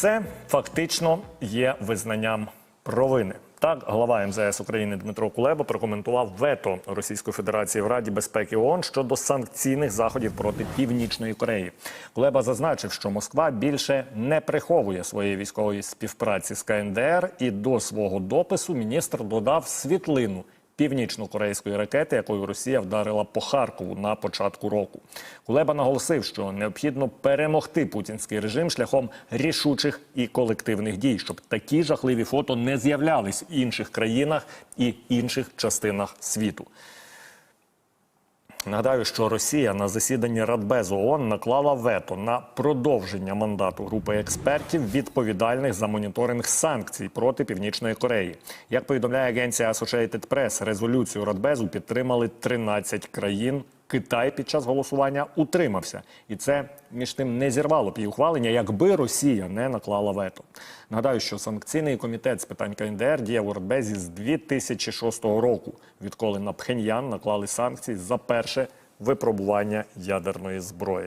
Це фактично є визнанням провини. Так, глава МЗС України Дмитро Кулеба прокоментував вето Російської Федерації в Раді безпеки ООН щодо санкційних заходів проти Північної Кореї. Кулеба зазначив, що Москва більше не приховує своєї військової співпраці з КНДР, і до свого допису міністр додав світлину північно-корейської ракети, якою Росія вдарила по Харкову на початку року. Кулеба наголосив, що необхідно перемогти путінський режим шляхом рішучих і колективних дій, щоб такі жахливі фото не з'являлись в інших країнах і інших частинах світу. Нагадаю, що Росія на засіданні Радбезу ООН наклала вето на продовження мандату групи експертів, відповідальних за моніторинг санкцій проти Північної Кореї. Як повідомляє агенція Associated Press, резолюцію Радбезу підтримали 13 країн. Китай під час голосування утримався, і це між тим не зірвало б ухвалення, якби Росія не наклала вето. Нагадаю, що санкційний комітет з питань КНДР діяв у Радбезі з 2006 року, відколи на Пхеньян наклали санкції за перше випробування ядерної зброї.